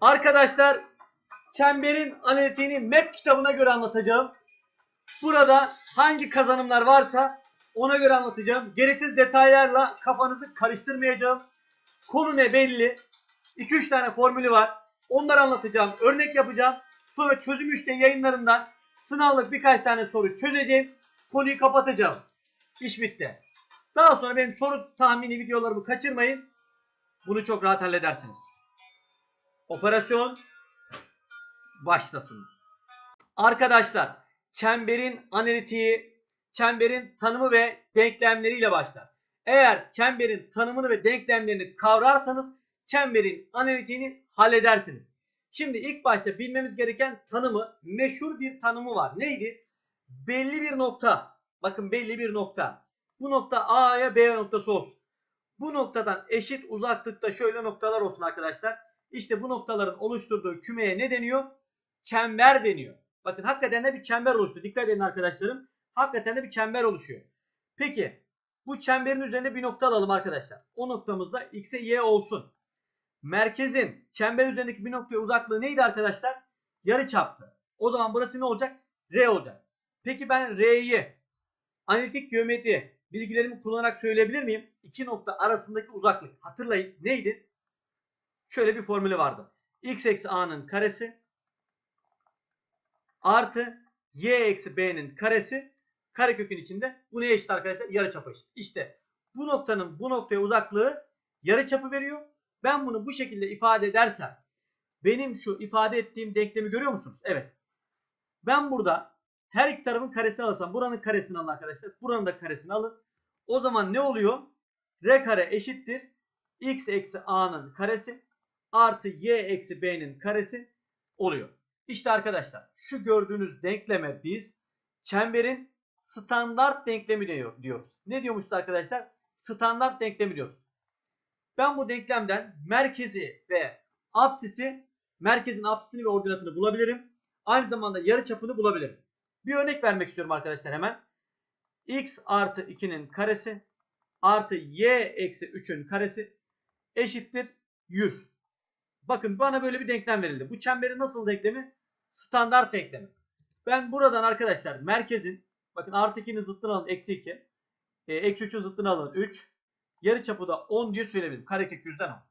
Arkadaşlar çemberin analitiğini map kitabına göre anlatacağım. Burada hangi kazanımlar varsa ona göre anlatacağım. Gereksiz detaylarla kafanızı karıştırmayacağım. Konu ne belli. 2-3 tane formülü var. Onları anlatacağım. Örnek yapacağım. Sonra çözüm 3'te yayınlarından sınavlık birkaç tane soru çözeceğim. Konuyu kapatacağım. İş bitti. Daha sonra benim soru tahmini videolarımı kaçırmayın. Bunu çok rahat halledersiniz. Operasyon başlasın. Arkadaşlar çemberin analitiği, çemberin tanımı ve denklemleriyle başlar. Eğer çemberin tanımını ve denklemlerini kavrarsanız çemberin analitiğini halledersiniz. Şimdi ilk başta bilmemiz gereken tanımı, meşhur bir tanımı var. Neydi? Belli bir nokta. Bakın belli bir nokta. Bu nokta A'ya B noktası olsun. Bu noktadan eşit uzaklıkta şöyle noktalar olsun arkadaşlar. İşte bu noktaların oluşturduğu kümeye ne deniyor? Çember deniyor. Bakın hakikaten de bir çember oluştu. Dikkat edin arkadaşlarım. Hakikaten de bir çember oluşuyor. Peki bu çemberin üzerinde bir nokta alalım arkadaşlar. O noktamızda x'e y olsun. Merkezin çember üzerindeki bir noktaya uzaklığı neydi arkadaşlar? Yarı çaptı. O zaman burası ne olacak? R olacak. Peki ben R'yi analitik geometri bilgilerimi kullanarak söyleyebilir miyim? İki nokta arasındaki uzaklık. Hatırlayın neydi? Şöyle bir formülü vardı. x eksi a'nın karesi artı y eksi b'nin karesi karekökün içinde bu neye eşit arkadaşlar? Yarıçapa eşit. İşte bu noktanın bu noktaya uzaklığı yarıçapı veriyor. Ben bunu bu şekilde ifade edersem benim şu ifade ettiğim denklemi görüyor musunuz? Evet. Ben burada her iki tarafın karesini alırsam buranın karesini alın arkadaşlar. Buranın da karesini alın. O zaman ne oluyor? R kare eşittir. X eksi A'nın karesi artı Y eksi B'nin karesi oluyor. İşte arkadaşlar şu gördüğünüz denkleme biz çemberin standart denklemi diyor- diyoruz. Ne diyormuşuz arkadaşlar? Standart denklemi diyoruz. Ben bu denklemden merkezi ve apsisi, merkezin apsisini ve ordinatını bulabilirim. Aynı zamanda yarıçapını bulabilirim. Bir örnek vermek istiyorum arkadaşlar hemen. x artı 2'nin karesi artı y eksi 3'ün karesi eşittir 100. Bakın bana böyle bir denklem verildi. Bu çemberin nasıl denklemi? Standart denklemi. Ben buradan arkadaşlar merkezin bakın artı 2'nin zıttını alın eksi 2. E, eksi 3'ün zıttını alın 3. Yarı çapı da 10 diye söyleyebilirim. Karekök 100'den 10.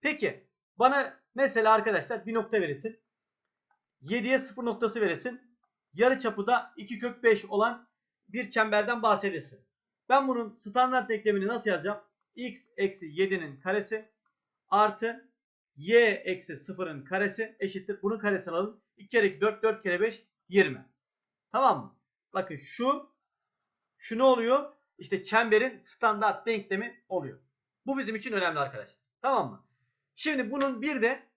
Peki bana mesela arkadaşlar bir nokta verilsin. 7'ye 0 noktası verilsin. Yarı çapı da 2 kök 5 olan bir çemberden bahsedilsin. Ben bunun standart denklemini nasıl yazacağım? x eksi 7'nin karesi artı y eksi 0'ın karesi eşittir. Bunun karesini alalım. 2 kere 2 4 4 kere 5 20. Tamam mı? Bakın şu şu ne oluyor? İşte çemberin standart denklemi oluyor. Bu bizim için önemli arkadaşlar. Tamam mı? Şimdi bunun bir de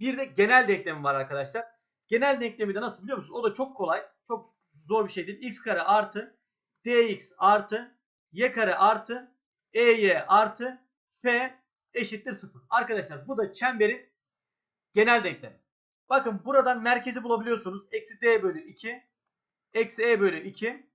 bir de genel denklemi var arkadaşlar. Genel denklemi de nasıl biliyor musunuz? O da çok kolay. Çok zor bir şey değil. x kare artı dx artı y kare artı ey artı f eşittir 0. Arkadaşlar bu da çemberin genel denklemi. Bakın buradan merkezi bulabiliyorsunuz. Eksi d bölü 2. Eksi e bölü 2.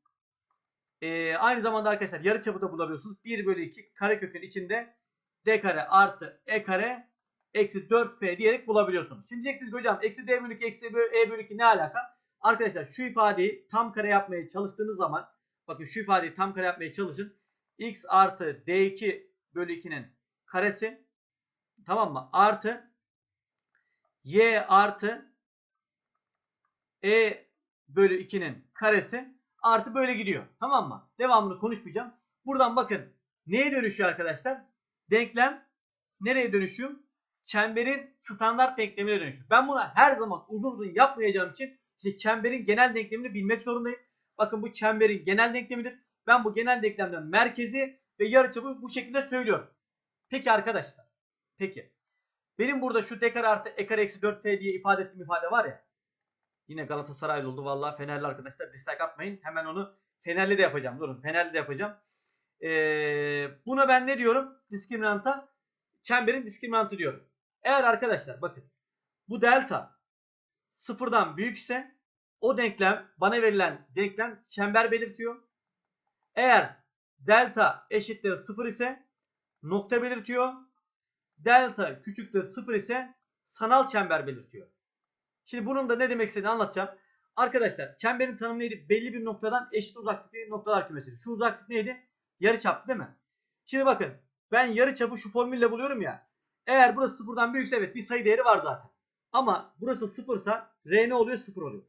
Ee, aynı zamanda arkadaşlar yarıçapı da bulabiliyorsunuz. 1 bölü 2 karekökün içinde d kare artı e kare eksi 4f diyerek bulabiliyorsunuz. Şimdi diyeceksiniz hocam eksi d bölü 2 eksi e bölü 2 ne alaka? Arkadaşlar şu ifadeyi tam kare yapmaya çalıştığınız zaman bakın şu ifadeyi tam kare yapmaya çalışın. x artı d2 bölü 2'nin karesi tamam mı? Artı y artı e bölü 2'nin karesi artı böyle gidiyor. Tamam mı? Devamını konuşmayacağım. Buradan bakın neye dönüşüyor arkadaşlar? Denklem nereye dönüşüyor? Çemberin standart denklemine dönüşüyor. Ben buna her zaman uzun uzun yapmayacağım için işte çemberin genel denklemini bilmek zorundayım. Bakın bu çemberin genel denklemidir. Ben bu genel denklemden merkezi ve yarıçapı bu şekilde söylüyorum. Peki arkadaşlar. Peki. Benim burada şu d artı e kare eksi 4f diye ifade ettiğim ifade var ya. Yine Galatasaraylı oldu vallahi Fenerli arkadaşlar dislike atmayın. Hemen onu Fenerli de yapacağım. Durun Fenerli de yapacağım. Ee, buna ben ne diyorum? Diskriminanta çemberin diskriminantı diyorum. Eğer arkadaşlar bakın bu delta sıfırdan büyükse o denklem bana verilen denklem çember belirtiyor. Eğer delta eşittir sıfır ise nokta belirtiyor. Delta küçüktür sıfır ise sanal çember belirtiyor. Şimdi bunun da ne demek istediğini anlatacağım. Arkadaşlar çemberin tanımı neydi? Belli bir noktadan eşit uzaklıktaki noktalar kümesi. Şu uzaklık neydi? Yarıçap değil mi? Şimdi bakın ben yarıçapı şu formülle buluyorum ya. Eğer burası sıfırdan büyükse evet bir sayı değeri var zaten. Ama burası sıfırsa R ne oluyor? Sıfır oluyor.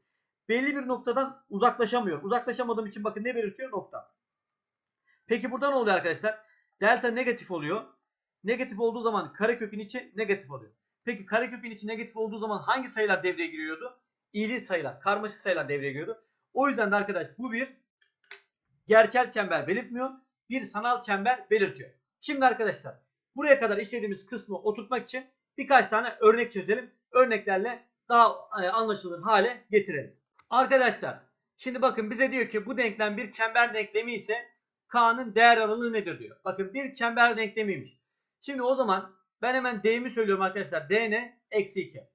Belli bir noktadan uzaklaşamıyorum. Uzaklaşamadığım için bakın ne belirtiyor? Nokta. Peki burada ne oluyor arkadaşlar? Delta negatif oluyor. Negatif olduğu zaman karekökün içi negatif oluyor. Peki karekökün içi negatif olduğu zaman hangi sayılar devreye giriyordu? İyili sayılar, karmaşık sayılar devreye giriyordu. O yüzden de arkadaş bu bir gerçel çember belirtmiyor. Bir sanal çember belirtiyor. Şimdi arkadaşlar buraya kadar işlediğimiz kısmı oturtmak için birkaç tane örnek çözelim. Örneklerle daha e, anlaşılır hale getirelim. Arkadaşlar şimdi bakın bize diyor ki bu denklem bir çember denklemi ise K'nın değer aralığı nedir diyor. Bakın bir çember denklemiymiş. Şimdi o zaman ben hemen D'mi söylüyorum arkadaşlar. D ne? Eksi 2.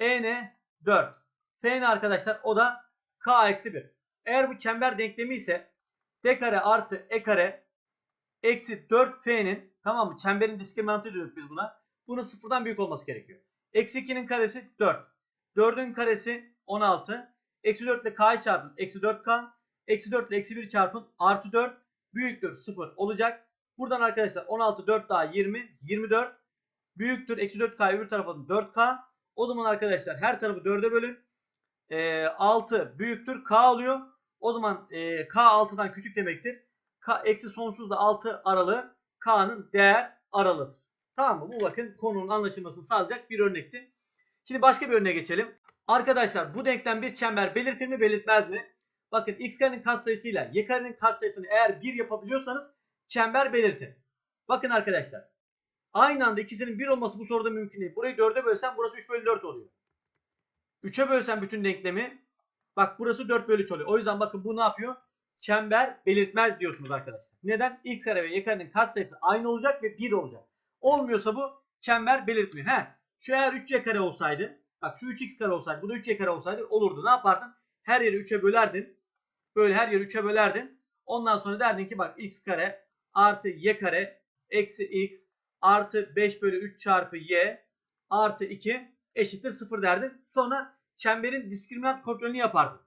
E ne? 4. F ne arkadaşlar? O da K eksi 1. Eğer bu çember denklemi ise D kare artı E kare eksi 4 F'nin tamam mı? Çemberin diskriminantı diyoruz biz buna. Bunun sıfırdan büyük olması gerekiyor. Eksi 2'nin karesi 4. 4'ün karesi 16. Eksi 4 ile K'yı çarpın. Eksi 4K. Eksi 4 ile eksi 1 çarpın. Artı 4 büyüktür 0 olacak. Buradan arkadaşlar 16 4 daha 20 24 büyüktür eksi 4k öbür tarafa da 4k. O zaman arkadaşlar her tarafı 4'e bölün. Ee, 6 büyüktür k oluyor. O zaman e, k 6'dan küçük demektir. K eksi sonsuzla 6 aralığı k'nın değer aralığıdır. Tamam mı? Bu bakın konunun anlaşılmasını sağlayacak bir örnekti. Şimdi başka bir örneğe geçelim. Arkadaşlar bu denklem bir çember belirtir mi belirtmez mi? Bakın x karenin katsayısıyla y karenin katsayısını eğer 1 yapabiliyorsanız çember belirtin. Bakın arkadaşlar. Aynı anda ikisinin 1 olması bu soruda mümkün değil. Burayı 4'e bölsem burası 3 bölü 4 oluyor. 3'e bölsem bütün denklemi bak burası 4 bölü 3 oluyor. O yüzden bakın bu ne yapıyor? Çember belirtmez diyorsunuz arkadaşlar. Neden? X kare ve y karenin katsayısı aynı olacak ve 1 olacak. Olmuyorsa bu çember belirtmiyor. He, şu eğer 3y kare olsaydı bak şu 3x kare olsaydı bu da 3y kare olsaydı olurdu. Ne yapardın? Her yeri 3'e bölerdin. Böyle her yeri 3'e bölerdin. Ondan sonra derdin ki bak x kare artı y kare eksi x artı 5 bölü 3 çarpı y artı 2 eşittir 0 derdin. Sonra çemberin diskriminant kontrolünü yapardın.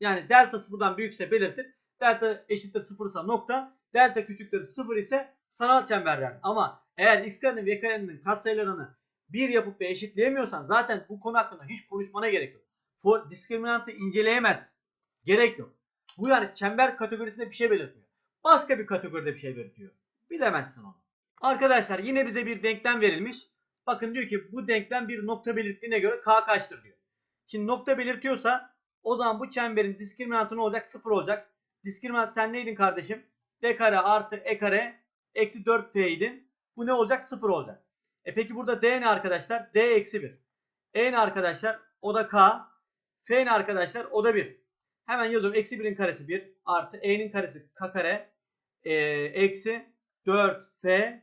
Yani delta sıfırdan büyükse belirtir. Delta eşittir 0 ise nokta. Delta küçüktür 0 ise sanal çember derdin. Ama eğer x karenin ve y karenin katsayılarını 1 yapıp ve eşitleyemiyorsan zaten bu konu hakkında hiç konuşmana gerek yok. Diskriminantı inceleyemez. Gerek yok. Bu yani çember kategorisinde bir şey belirtmiyor. Başka bir kategoride bir şey belirtiyor. Bilemezsin onu. Arkadaşlar yine bize bir denklem verilmiş. Bakın diyor ki bu denklem bir nokta belirttiğine göre k kaçtır diyor. Şimdi nokta belirtiyorsa o zaman bu çemberin diskriminantı ne olacak? 0 olacak. Diskriminant sen neydin kardeşim? d kare artı e kare eksi 4p idin. Bu ne olacak? 0 olacak. E peki burada d ne arkadaşlar? d eksi 1. e ne arkadaşlar? O da k. f ne arkadaşlar? O da 1. Hemen yazıyorum. Eksi 1'in karesi 1 artı e'nin karesi k kare e, eksi 4f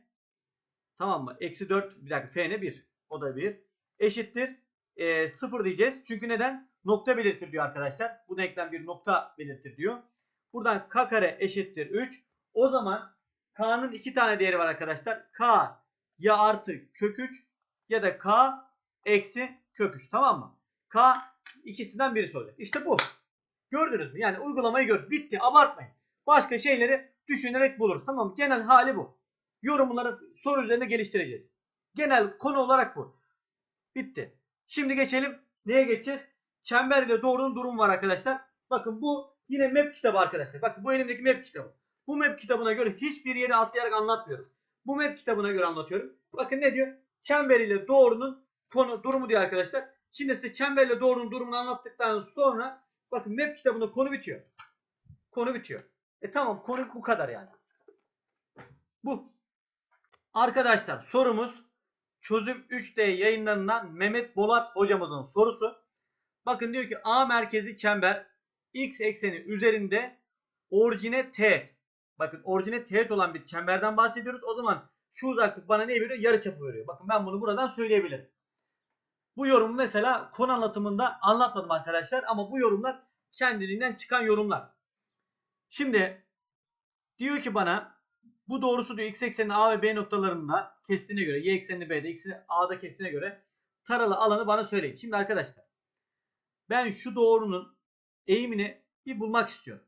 tamam mı? Eksi 4 bir dakika f ne 1 o da 1 eşittir e, 0 diyeceğiz. Çünkü neden? Nokta belirtir diyor arkadaşlar. Bu denklem bir nokta belirtir diyor. Buradan k kare eşittir 3. O zaman k'nın iki tane değeri var arkadaşlar. k ya artı kök 3 ya da k eksi kök 3 tamam mı? k ikisinden birisi olacak. İşte bu. Gördünüz mü? Yani uygulamayı gör. Bitti. Abartmayın. Başka şeyleri düşünerek buluruz. Tamam mı? Genel hali bu. Yorumları soru üzerinde geliştireceğiz. Genel konu olarak bu. Bitti. Şimdi geçelim. Neye geçeceğiz? Çember ile doğrunun durumu var arkadaşlar. Bakın bu yine map kitabı arkadaşlar. Bakın bu elimdeki map kitabı. Bu map kitabına göre hiçbir yeri atlayarak anlatmıyorum. Bu map kitabına göre anlatıyorum. Bakın ne diyor? Çember ile doğrunun konu durumu diyor arkadaşlar. Şimdi size çember ile doğrunun durumunu anlattıktan sonra bakın map kitabında konu bitiyor. Konu bitiyor. E tamam konu bu kadar yani. Bu. Arkadaşlar sorumuz çözüm 3D yayınlarından Mehmet Bolat hocamızın sorusu. Bakın diyor ki A merkezi çember x ekseni üzerinde orijine teğet. Bakın orijine teğet olan bir çemberden bahsediyoruz. O zaman şu uzaklık bana ne veriyor? Yarıçapı veriyor. Bakın ben bunu buradan söyleyebilirim. Bu yorumu mesela konu anlatımında anlatmadım arkadaşlar ama bu yorumlar kendiliğinden çıkan yorumlar. Şimdi diyor ki bana bu doğrusu diyor x ekseninin A ve B noktalarında kestiğine göre y eksenini B'de x'i A'da kestiğine göre taralı alanı bana söyleyin. Şimdi arkadaşlar ben şu doğrunun eğimini bir bulmak istiyorum.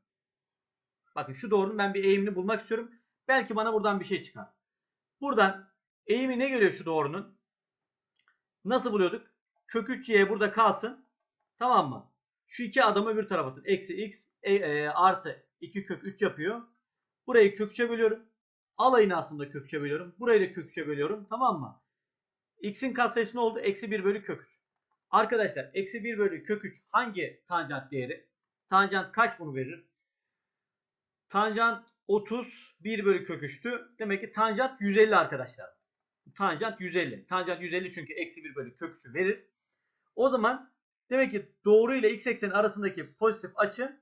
Bakın şu doğrunun ben bir eğimini bulmak istiyorum. Belki bana buradan bir şey çıkar. Buradan eğimi ne geliyor şu doğrunun? Nasıl buluyorduk? Kök 3y burada kalsın. Tamam mı? Şu iki adamı öbür tarafa atın. Eksi x e, e, artı 2 kök 3 yapıyor. Burayı kök 3'e bölüyorum. Alayını aslında kök 3'e bölüyorum. Burayı da kök 3'e bölüyorum. Tamam mı? X'in katsayısı ne oldu? Eksi 1 bölü kök 3. Arkadaşlar eksi 1 bölü kök 3 hangi tanjant değeri? Tanjant kaç bunu verir? Tanjant 30 1 bölü kök 3'tü. Demek ki tanjant 150 arkadaşlar. Tanjant 150. Tanjant 150 çünkü eksi 1 bölü kök 3'ü verir. O zaman demek ki doğru ile x ekseni arasındaki pozitif açı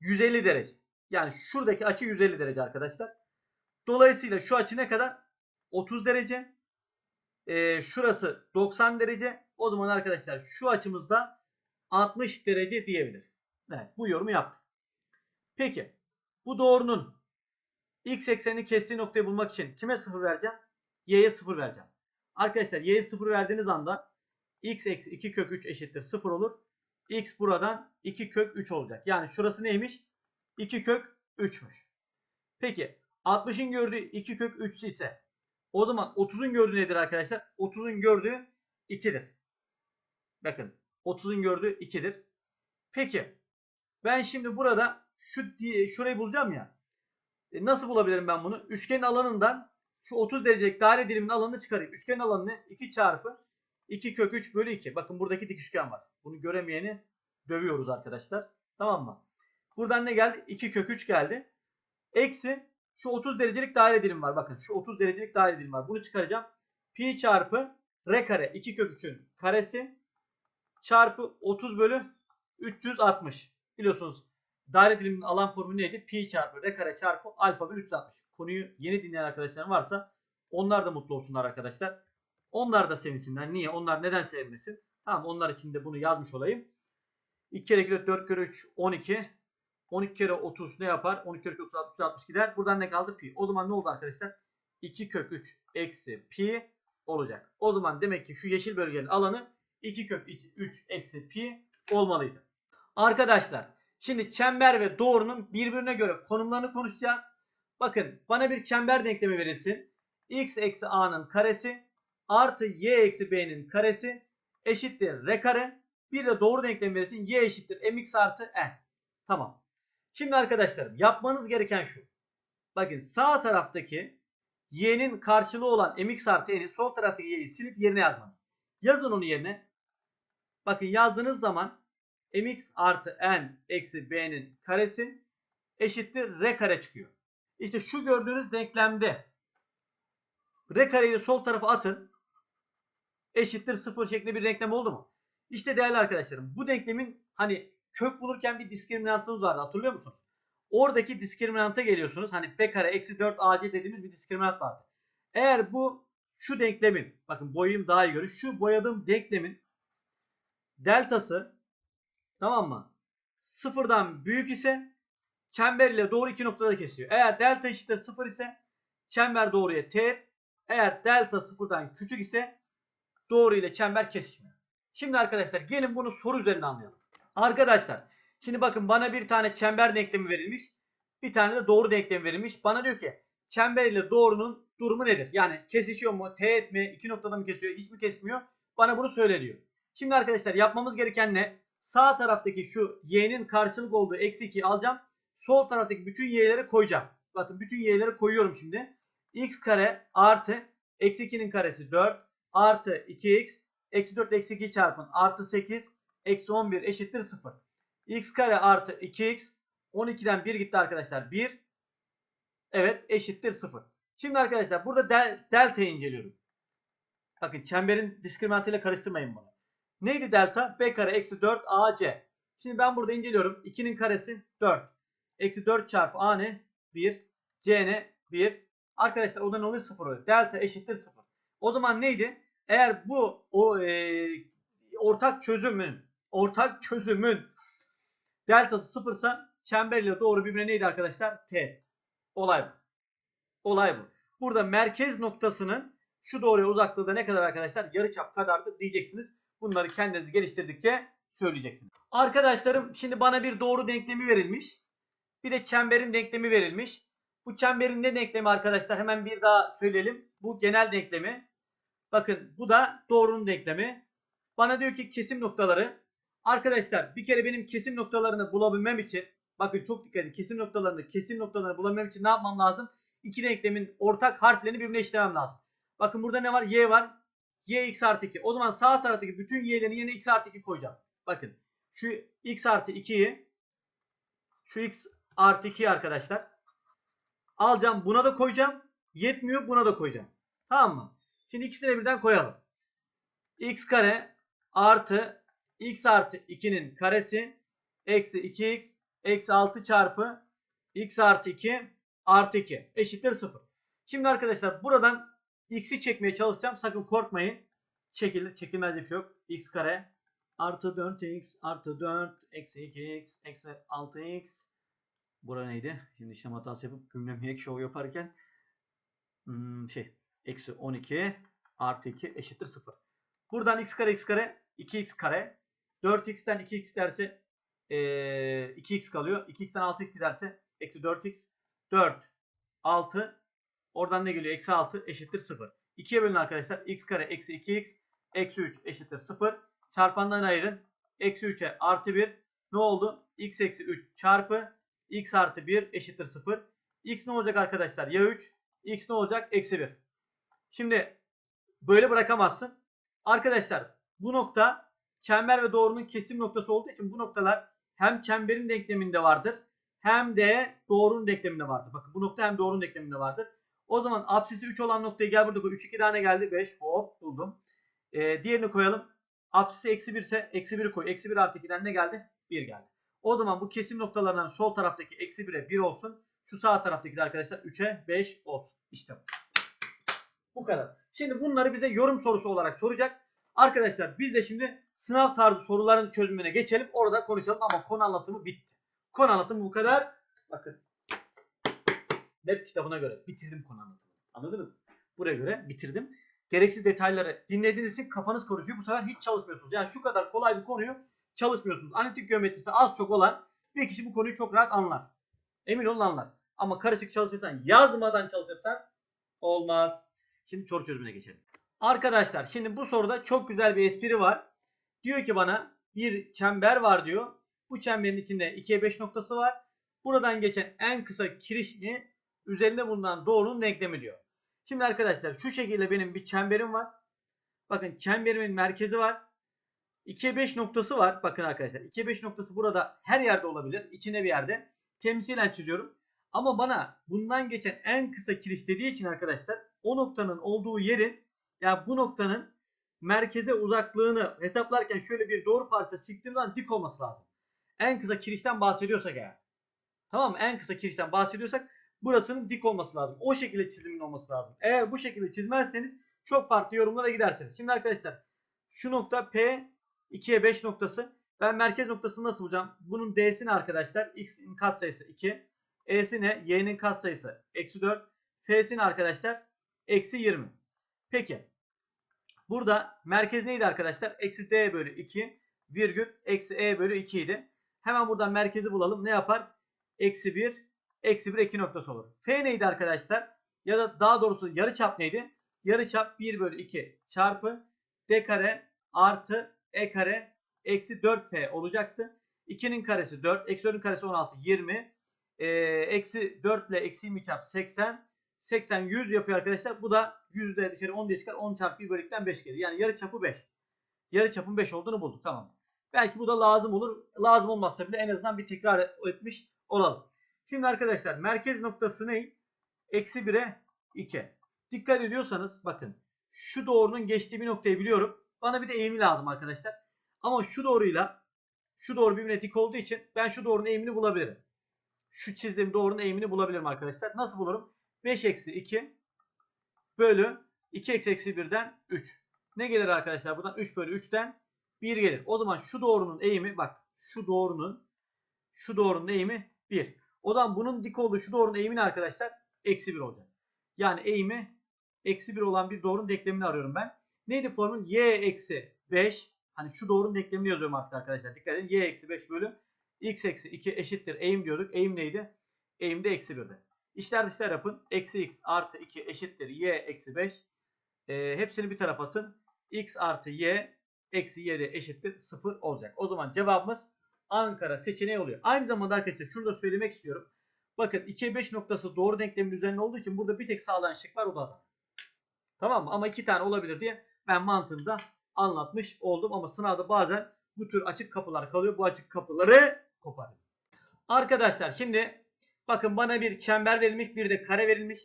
150 derece. Yani şuradaki açı 150 derece arkadaşlar. Dolayısıyla şu açı ne kadar? 30 derece. Ee, şurası 90 derece. O zaman arkadaşlar şu açımızda 60 derece diyebiliriz. Evet bu yorumu yaptık. Peki bu doğrunun x eksenini kestiği noktayı bulmak için kime 0 vereceğim? y'ye 0 vereceğim. Arkadaşlar y'ye 0 verdiğiniz anda x eksi 2 kök 3 eşittir 0 olur. x buradan 2 kök 3 olacak. Yani şurası neymiş? 2 kök 3'müş. Peki 60'ın gördüğü 2 kök 3 ise o zaman 30'un gördüğü nedir arkadaşlar? 30'un gördüğü 2'dir. Bakın 30'un gördüğü 2'dir. Peki ben şimdi burada şu diye şurayı bulacağım ya. E, nasıl bulabilirim ben bunu? Üçgenin alanından şu 30 derecelik daire diliminin alanını çıkarayım. Üçgenin alanı ne? 2 çarpı 2 kök 3 bölü 2. Bakın buradaki dik üçgen var. Bunu göremeyeni dövüyoruz arkadaşlar. Tamam mı? Buradan ne geldi? 2 kök 3 geldi. Eksi şu 30 derecelik daire dilim var. Bakın şu 30 derecelik daire dilim var. Bunu çıkaracağım. Pi çarpı r kare 2 kök 3'ün karesi çarpı 30 bölü 360. Biliyorsunuz daire diliminin alan formülü neydi? Pi çarpı r kare çarpı alfa bölü 360. Konuyu yeni dinleyen arkadaşlar varsa onlar da mutlu olsunlar arkadaşlar. Onlar da sevinsinler. Niye? Onlar neden sevinmesin? Tamam onlar için de bunu yazmış olayım. 2 kere 2 4, 4 kere 3 12. 12 kere 30 ne yapar? 12 kere 3 30 60 60 gider. Buradan ne kaldı? Pi. O zaman ne oldu arkadaşlar? 2 kök 3 eksi pi olacak. O zaman demek ki şu yeşil bölgenin alanı 2 kök 3 eksi pi olmalıydı. Arkadaşlar şimdi çember ve doğrunun birbirine göre konumlarını konuşacağız. Bakın bana bir çember denklemi verilsin. x eksi a'nın karesi artı y eksi b'nin karesi eşittir r kare. Bir de doğru denklem verilsin. y eşittir mx artı n. Tamam. Şimdi arkadaşlarım yapmanız gereken şu. Bakın sağ taraftaki y'nin karşılığı olan mx artı n'i sol taraftaki y'yi silip yerine yazmanız. Yazın onu yerine. Bakın yazdığınız zaman mx artı n eksi b'nin karesi eşittir r kare çıkıyor. İşte şu gördüğünüz denklemde r kareyi sol tarafa atın. Eşittir 0 şeklinde bir denklem oldu mu? İşte değerli arkadaşlarım bu denklemin hani kök bulurken bir diskriminantımız vardı hatırlıyor musunuz? Oradaki diskriminanta geliyorsunuz. Hani b kare eksi 4 ac dediğimiz bir diskriminant vardı. Eğer bu şu denklemin bakın boyayım daha iyi görün. Şu boyadığım denklemin deltası tamam mı? Sıfırdan büyük ise çember ile doğru iki noktada kesiyor. Eğer delta eşittir sıfır ise çember doğruya teğet. Eğer delta sıfırdan küçük ise doğru ile çember kesişmiyor. Şimdi arkadaşlar gelin bunu soru üzerinde anlayalım. Arkadaşlar şimdi bakın bana bir tane çember denklemi verilmiş. Bir tane de doğru denklem verilmiş. Bana diyor ki çember ile doğrunun durumu nedir? Yani kesişiyor mu? Teğet mi? İki noktada mı kesiyor? Hiç mi kesmiyor? Bana bunu söyle diyor. Şimdi arkadaşlar yapmamız gereken ne? Sağ taraftaki şu y'nin karşılık olduğu eksi 2'yi alacağım. Sol taraftaki bütün y'leri koyacağım. Bakın bütün y'leri koyuyorum şimdi. x kare artı eksi 2'nin karesi 4 artı 2x eksi 4 eksi 2 çarpın artı 8 eksi 11 eşittir 0. x kare artı 2x 12'den 1 gitti arkadaşlar 1. Evet eşittir 0. Şimdi arkadaşlar burada del, delta'yı inceliyorum. Bakın çemberin diskriminantıyla karıştırmayın bunu. Neydi delta? b kare eksi 4 ac. Şimdi ben burada inceliyorum. 2'nin karesi 4. Eksi 4 çarpı a ne? 1. c ne? 1. Arkadaşlar o da ne oluyor? 0 oluyor. Delta eşittir 0. O zaman neydi? Eğer bu o e, ortak çözümün ortak çözümün deltası sıfırsa çember ile doğru birbirine neydi arkadaşlar? T. Olay bu. Olay bu. Burada merkez noktasının Şu doğruya uzaklığı da ne kadar arkadaşlar? Yarıçap kadardır diyeceksiniz. Bunları kendiniz geliştirdikçe söyleyeceksiniz. Arkadaşlarım şimdi bana bir doğru denklemi verilmiş. Bir de çemberin denklemi verilmiş. Bu çemberin ne denklemi arkadaşlar? Hemen bir daha söyleyelim. Bu genel denklemi. Bakın bu da doğrunun denklemi. Bana diyor ki kesim noktaları. Arkadaşlar bir kere benim kesim noktalarını bulabilmem için bakın çok dikkat edin. Kesim noktalarını kesim noktalarını bulabilmem için ne yapmam lazım? İki denklemin ortak harflerini birbirine eşitlemem lazım. Bakın burada ne var? Y var. Y x artı 2. O zaman sağ taraftaki bütün y'lerin yerine x artı 2 koyacağım. Bakın şu x artı 2'yi şu x artı 2'yi arkadaşlar alacağım. Buna da koyacağım. Yetmiyor buna da koyacağım. Tamam mı? Şimdi ikisini birden koyalım. x kare artı x artı 2'nin karesi eksi 2x eksi 6 çarpı x artı 2 artı 2 eşittir 0. Şimdi arkadaşlar buradan x'i çekmeye çalışacağım. Sakın korkmayın. Çekilir. Çekilmez bir şey yok. x kare artı 4x artı 4 eksi 2x eksi 6x Bura neydi? Şimdi işlem hatası yapıp hack show yaparken hmm, şey eksi 12 artı 2 eşittir 0. Buradan x kare x kare 2x kare 4x'ten 2x derse ee, 2x kalıyor. 2x'ten 6x giderse eksi 4x 4 6 oradan ne geliyor? Eksi 6 eşittir 0. 2'ye bölün arkadaşlar. x kare eksi 2x eksi 3 eşittir 0. Çarpandan ayırın. Eksi 3'e artı 1 ne oldu? x eksi 3 çarpı x artı 1 eşittir 0. x ne olacak arkadaşlar? Ya 3. x ne olacak? Eksi 1. Şimdi böyle bırakamazsın. Arkadaşlar bu nokta çember ve doğrunun kesim noktası olduğu için bu noktalar hem çemberin denkleminde vardır hem de doğrunun denkleminde vardır. Bakın bu nokta hem doğrunun denkleminde vardır. O zaman apsisi 3 olan noktayı gel burada koy. 3 2 tane geldi. 5 hop buldum. Ee, diğerini koyalım. Apsisi eksi 1 ise eksi 1'i koy. Eksi 1 artı 2'den ne geldi? 1 geldi. O zaman bu kesim noktalarından sol taraftaki eksi 1'e 1 olsun. Şu sağ taraftaki de arkadaşlar 3'e 5 olsun. İşte bu. Bu kadar. Şimdi bunları bize yorum sorusu olarak soracak. Arkadaşlar biz de şimdi sınav tarzı soruların çözümüne geçelim. Orada konuşalım ama konu anlatımı bitti. Konu anlatımı bu kadar. Bakın. Web kitabına göre bitirdim konu anlatımını. Anladınız mı? Buraya göre bitirdim. Gereksiz detayları dinlediğiniz için kafanız karışıyor. Bu sefer hiç çalışmıyorsunuz. Yani şu kadar kolay bir konuyu çalışmıyorsunuz. Analitik geometrisi az çok olan bir kişi bu konuyu çok rahat anlar. Emin olun anlar. Ama karışık çalışırsan, yazmadan çalışırsan olmaz. Şimdi soru çözümüne geçelim. Arkadaşlar şimdi bu soruda çok güzel bir espri var. Diyor ki bana bir çember var diyor. Bu çemberin içinde 2'ye 5 noktası var. Buradan geçen en kısa kirişmi üzerinde bulunan doğrunun denklemi diyor. Şimdi arkadaşlar şu şekilde benim bir çemberim var. Bakın çemberimin merkezi var. 2'ye 5 noktası var. Bakın arkadaşlar 2'ye 5 noktası burada her yerde olabilir. İçinde bir yerde. Temsilen çiziyorum. Ama bana bundan geçen en kısa kiriş dediği için arkadaşlar o noktanın olduğu yerin ya bu noktanın merkeze uzaklığını hesaplarken şöyle bir doğru parça çıktığım zaman dik olması lazım. En kısa kirişten bahsediyorsak eğer. Tamam mı? En kısa kirişten bahsediyorsak burasının dik olması lazım. O şekilde çizimin olması lazım. Eğer bu şekilde çizmezseniz çok farklı yorumlara gidersiniz. Şimdi arkadaşlar şu nokta P 2'ye 5 noktası. Ben merkez noktasını nasıl bulacağım? Bunun D'si ne arkadaşlar? X'in katsayısı 2. E'si ne? Y'nin katsayısı eksi 4. F'si ne arkadaşlar? Eksi 20. Peki. Burada merkez neydi arkadaşlar? Eksi D bölü 2 virgül eksi E bölü 2 idi. Hemen buradan merkezi bulalım. Ne yapar? Eksi 1 eksi 1 2 noktası olur. F neydi arkadaşlar? Ya da daha doğrusu yarıçap neydi? Yarıçap 1 bölü 2 çarpı D kare artı E kare eksi 4P olacaktı. 2'nin karesi 4. Eksi 4'ün karesi 16. 20. Ee, eksi 4 ile eksi 20 çarpı 80. 80 100 yapıyor arkadaşlar. Bu da 100 de dışarı 10 diye çıkar. 10 çarpı 1 bölü 2'den 5 gelir. Yani yarı çapı 5. Yarı çapın 5 olduğunu bulduk. Tamam. Belki bu da lazım olur. Lazım olmazsa bile en azından bir tekrar etmiş olalım. Şimdi arkadaşlar merkez noktası ne? Eksi 1'e 2. Dikkat ediyorsanız bakın. Şu doğrunun geçtiği bir noktayı biliyorum. Bana bir de eğimi lazım arkadaşlar. Ama şu doğruyla şu doğru birbirine dik olduğu için ben şu doğrunun eğimini bulabilirim. Şu çizdiğim doğrunun eğimini bulabilirim arkadaşlar. Nasıl bulurum? 5 eksi 2 bölü 2 eksi eksi 1'den 3. Ne gelir arkadaşlar? Buradan 3 bölü 3'ten 1 gelir. O zaman şu doğrunun eğimi bak şu doğrunun şu doğrunun eğimi 1. O zaman bunun dik olduğu şu doğrunun eğimi ne arkadaşlar? Eksi 1 olacak. Yani eğimi eksi 1 olan bir doğrunun denklemini arıyorum ben. Neydi formun? y eksi 5. Hani şu doğrunun denklemini yazıyorum artık arkadaşlar. Dikkat edin. y eksi 5 bölü x eksi 2 eşittir. Eğim diyorduk. Eğim neydi? Eğim de eksi 1'di. İşler dışlar yapın. Eksi x artı 2 eşittir. y eksi 5. Ee, hepsini bir tarafa atın. x artı y eksi y de eşittir 0 olacak. O zaman cevabımız Ankara seçeneği oluyor. Aynı zamanda arkadaşlar şunu da söylemek istiyorum. Bakın 2'ye 5 noktası doğru denklemin üzerinde olduğu için burada bir tek sağlayan şık var o da. Tamam mı? Ama iki tane olabilir diye ben mantığını da anlatmış oldum. Ama sınavda bazen bu tür açık kapılar kalıyor. Bu açık kapıları koparın. Arkadaşlar şimdi bakın bana bir çember verilmiş bir de kare verilmiş.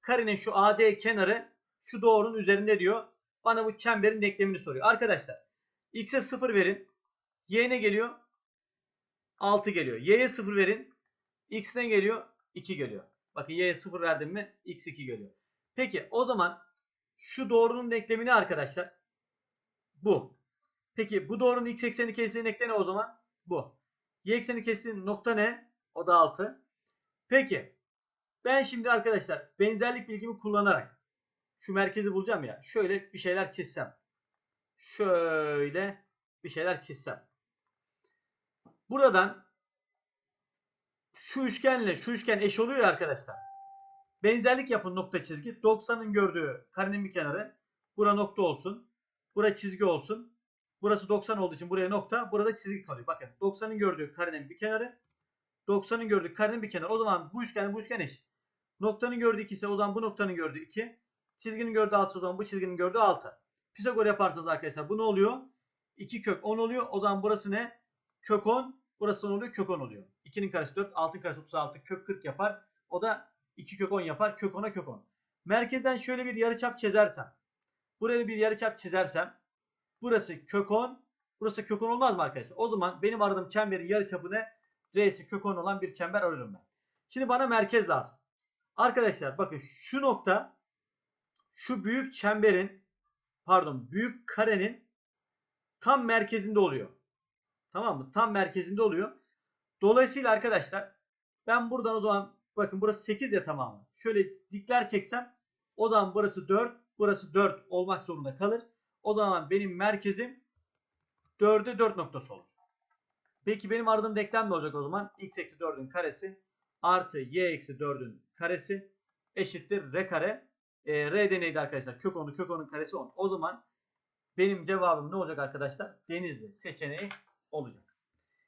Karenin şu AD kenarı şu doğrunun üzerinde diyor. Bana bu çemberin denklemini soruyor. Arkadaşlar x'e 0 verin. Y ne geliyor? 6 geliyor. Y'ye 0 verin. X ne geliyor? 2 geliyor. Bakın y'ye 0 verdim mi x 2 geliyor. Peki o zaman şu doğrunun denklemini arkadaşlar bu. Peki bu doğrunun x ekseni nokta ne o zaman? Bu. Y ekseni kestiği nokta ne? O da 6. Peki ben şimdi arkadaşlar benzerlik bilgimi kullanarak şu merkezi bulacağım ya. Şöyle bir şeyler çizsem. Şöyle bir şeyler çizsem. Buradan şu üçgenle şu üçgen eş oluyor ya arkadaşlar. Benzerlik yapın nokta çizgi. 90'ın gördüğü karenin bir kenarı. Bura nokta olsun. Bura çizgi olsun. Burası 90 olduğu için buraya nokta. Burada çizgi kalıyor. Bakın 90'ın gördüğü karenin bir kenarı. 90'ın gördüğü karenin bir kenarı. O zaman bu üçgen bu üçgen eş. Noktanın gördüğü 2 ise o zaman bu noktanın gördüğü 2. Çizginin gördüğü 6 o zaman bu çizginin gördüğü 6. Pisagor yaparsanız arkadaşlar bu ne oluyor? 2 kök 10 oluyor. O zaman burası ne? Kök 10. Burası ne oluyor? Kök 10 oluyor. 2'nin karesi 4. 6'ın karesi 36. Kök 40 yapar. O da 2 kök 10 yapar. Kök 10'a kök 10. Merkezden şöyle bir yarıçap çizersem. Buraya bir yarıçap çizersem. Burası kök 10. Burası kök 10 olmaz mı arkadaşlar? O zaman benim aradığım çemberin yarıçapı ne? R'si kök 10 olan bir çember arıyorum ben. Şimdi bana merkez lazım. Arkadaşlar bakın şu nokta şu büyük çemberin pardon büyük karenin tam merkezinde oluyor. Tamam mı? Tam merkezinde oluyor. Dolayısıyla arkadaşlar ben buradan o zaman bakın burası 8 ya tamamı. Şöyle dikler çeksem o zaman burası 4, burası 4 olmak zorunda kalır. O zaman benim merkezim 4'e 4 noktası olur. Peki benim aradığım denklem ne olacak o zaman? x eksi 4'ün karesi artı y eksi 4'ün karesi eşittir r kare. E, r de neydi arkadaşlar? Kök 10'u kök 10'un karesi 10. O zaman benim cevabım ne olacak arkadaşlar? Denizli seçeneği olacak.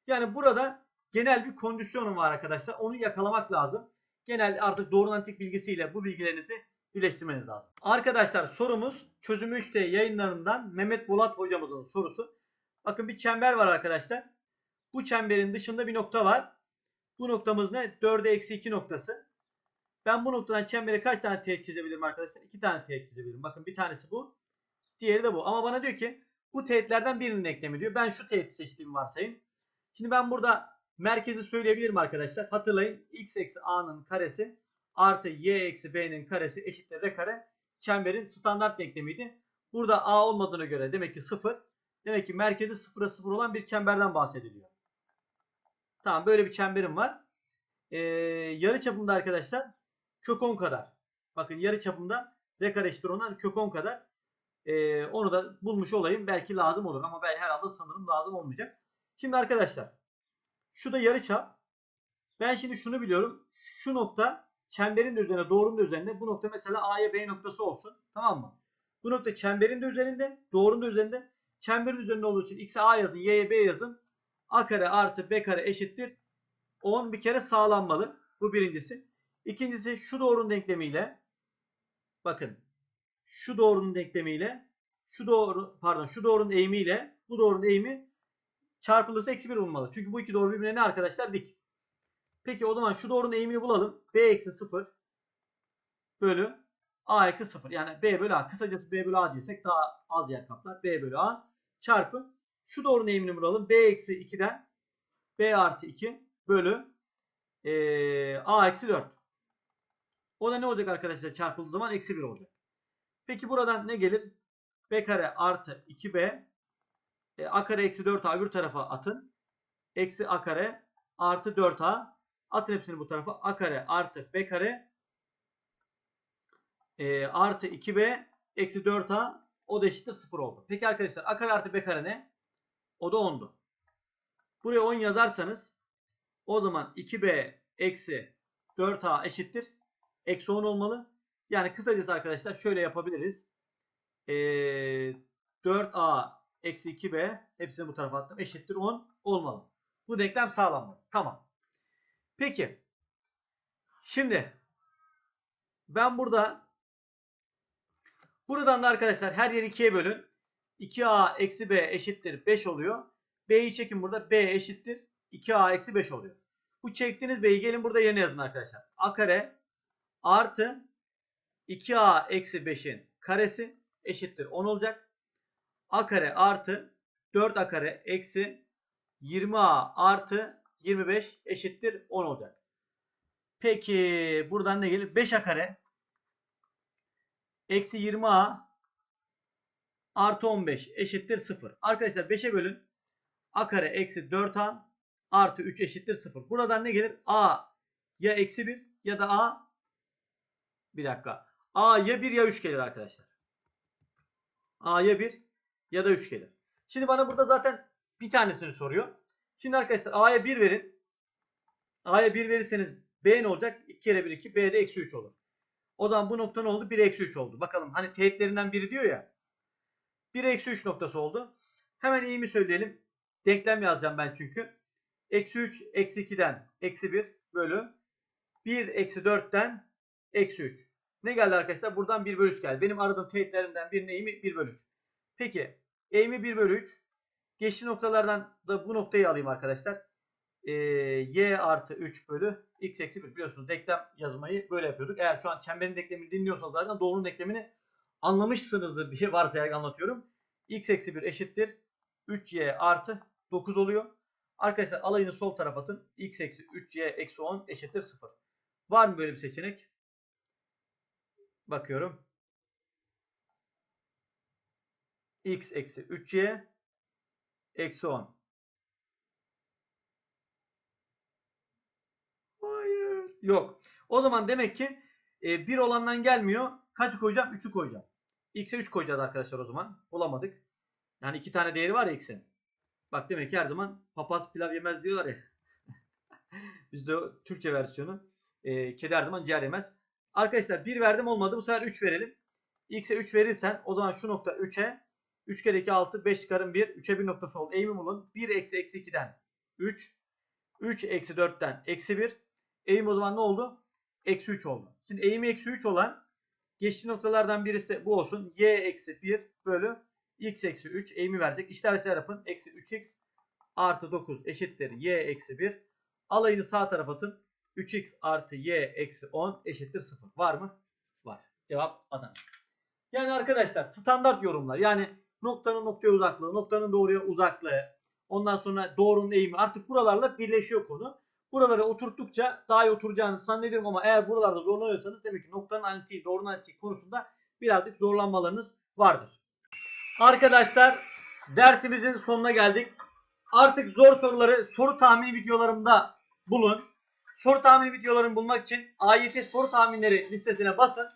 Yani burada genel bir kondisyonum var arkadaşlar. Onu yakalamak lazım. Genel artık doğru analitik bilgisiyle bu bilgilerinizi birleştirmeniz lazım. Arkadaşlar sorumuz çözümü 3T yayınlarından Mehmet Bulat hocamızın sorusu. Bakın bir çember var arkadaşlar. Bu çemberin dışında bir nokta var. Bu noktamız ne? 4'e eksi 2 noktası. Ben bu noktadan çembere kaç tane teğet çizebilirim arkadaşlar? 2 tane teğet çizebilirim. Bakın bir tanesi bu. Diğeri de bu. Ama bana diyor ki bu teğetlerden birinin eklemi diyor. Ben şu teğeti seçtiğimi varsayın. Şimdi ben burada merkezi söyleyebilirim arkadaşlar. Hatırlayın x eksi a'nın karesi artı y eksi b'nin karesi eşittir r kare. Çemberin standart denklemiydi. Burada a olmadığına göre demek ki 0. Demek ki merkezi 0'a 0 olan bir çemberden bahsediliyor. Tamam böyle bir çemberim var. Ee, yarı çapımda arkadaşlar kök 10 kadar. Bakın yarı çapımda r kare eşittir ona kök 10 kadar. Ee, onu da bulmuş olayım. Belki lazım olur ama ben herhalde sanırım lazım olmayacak. Şimdi arkadaşlar şu da yarı çap. Ben şimdi şunu biliyorum. Şu nokta çemberin de üzerine doğrunun üzerinde. Bu nokta mesela A'ya B noktası olsun. Tamam mı? Bu nokta çemberin de üzerinde. Doğrunun üzerinde. Çemberin üzerinde olduğu için X'e A yazın. Y'ye B yazın. A kare artı B kare eşittir. 10 bir kere sağlanmalı. Bu birincisi. İkincisi şu doğrunun denklemiyle bakın şu doğrunun denklemiyle şu doğru pardon şu doğrunun eğimiyle bu doğrunun eğimi çarpılırsa eksi 1 bulunmalı. Çünkü bu iki doğru birbirine ne arkadaşlar? Dik. Peki o zaman şu doğrunun eğimini bulalım. B eksi 0 bölü A eksi 0. Yani B bölü A. Kısacası B bölü A diysek daha az yer kaplar. B bölü A çarpı şu doğrunun eğimini bulalım. B eksi 2'den B artı 2 bölü ee, A eksi 4. O da ne olacak arkadaşlar? Çarpıldığı zaman eksi 1 olacak. Peki buradan ne gelir? B kare artı 2B e, A kare eksi 4A öbür tarafa atın. Eksi A kare artı 4A. Atın hepsini bu tarafa. A kare artı B kare e, artı 2b eksi 4a o da eşittir 0 oldu. Peki arkadaşlar a kare artı b kare ne? O da 10'du. Buraya 10 yazarsanız o zaman 2b eksi 4a eşittir. Eksi 10 olmalı. Yani kısacası arkadaşlar şöyle yapabiliriz. Ee, 4a eksi 2b hepsini bu tarafa attım. Eşittir 10 olmalı. Bu denklem sağlanmalı. Tamam. Peki. Şimdi ben burada buradan da arkadaşlar her yeri 2'ye bölün. 2a eksi b eşittir 5 oluyor. b'yi çekin burada. b eşittir 2a eksi 5 oluyor. Bu çektiğiniz b'yi gelin burada yerine yazın arkadaşlar. a kare artı 2a eksi 5'in karesi eşittir 10 olacak. a kare artı 4a kare eksi 20a artı 25 eşittir 10 olacak. Peki buradan ne gelir? 5a kare eksi 20a artı 15 eşittir 0. Arkadaşlar 5'e bölün. a kare eksi 4a artı 3 eşittir 0. Buradan ne gelir? a ya eksi 1 ya da a bir dakika. a ya 1 ya 3 gelir arkadaşlar. a ya 1 ya da 3 gelir. Şimdi bana burada zaten bir tanesini soruyor. Şimdi arkadaşlar a'ya 1 verin. a'ya 1 verirseniz b ne olacak? 2 kere 1 2 b de eksi 3 olur. O zaman bu nokta ne oldu? 1 eksi 3 oldu. Bakalım hani teğetlerinden biri diyor ya. 1 eksi 3 noktası oldu. Hemen iyi mi söyleyelim? Denklem yazacağım ben çünkü. Eksi 3 eksi 2'den eksi 1 bölü 1 eksi 4'ten eksi 3. Ne geldi arkadaşlar? Buradan 1 bölü 3 geldi. Benim aradığım teğetlerimden birinin eğimi 1 bölü 3. Peki eğimi 1 bölü 3. Geçti noktalardan da bu noktayı alayım arkadaşlar. Ee, y artı 3 bölü x eksi 1 biliyorsunuz denklem yazmayı böyle yapıyorduk. Eğer şu an çemberin denklemini dinliyorsanız zaten doğrunun denklemini anlamışsınızdır diye varsayarak anlatıyorum. x eksi 1 eşittir 3y artı 9 oluyor. Arkadaşlar alayını sol tarafa atın. x eksi 3y eksi 10 eşittir 0. Var mı böyle bir seçenek? Bakıyorum. x eksi 3y eksi 10. Hayır. Yok. O zaman demek ki e, 1 olandan gelmiyor. Kaçı koyacağım? 3'ü koyacağım. X'e 3 koyacağız arkadaşlar o zaman. Bulamadık. Yani iki tane değeri var ya X'in. Bak demek ki her zaman papaz pilav yemez diyorlar ya. Bizde Türkçe versiyonu. E, kedi her zaman ciğer yemez. Arkadaşlar 1 verdim olmadı. Bu sefer 3 verelim. X'e 3 verirsen o zaman şu nokta 3'e 3 kere 2 6 5 çıkarım 1. 3'e 1 noktası oldu. Eğimi bulun. 1 eksi eksi 2'den 3. 3 eksi 4'ten eksi 1. Eğim o zaman ne oldu? Eksi 3 oldu. Şimdi eğimi eksi 3 olan geçtiği noktalardan birisi de bu olsun. Y eksi 1 bölü x eksi 3 eğimi verecek. İşler yapın. Eksi 3x artı 9 eşittir y eksi 1. Alayını sağ tarafa atın. 3x artı y eksi 10 eşittir 0. Var mı? Var. Cevap Adana. Yani arkadaşlar standart yorumlar. Yani noktanın noktaya uzaklığı, noktanın doğruya uzaklığı, ondan sonra doğrunun eğimi artık buralarla birleşiyor konu. Buralara oturttukça daha iyi oturacağını zannediyorum ama eğer buralarda zorlanıyorsanız demek ki noktanın analitiği, doğrunun analitiği konusunda birazcık zorlanmalarınız vardır. Arkadaşlar dersimizin sonuna geldik. Artık zor soruları soru tahmini videolarımda bulun. Soru tahmini videolarını bulmak için AYT soru tahminleri listesine basın.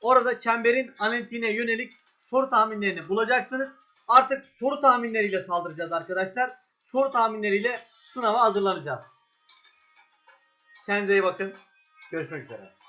Orada çemberin analitiğine yönelik soru tahminlerini bulacaksınız. Artık soru tahminleriyle saldıracağız arkadaşlar. Soru tahminleriyle sınava hazırlanacağız. Kendinize iyi bakın. Görüşmek üzere.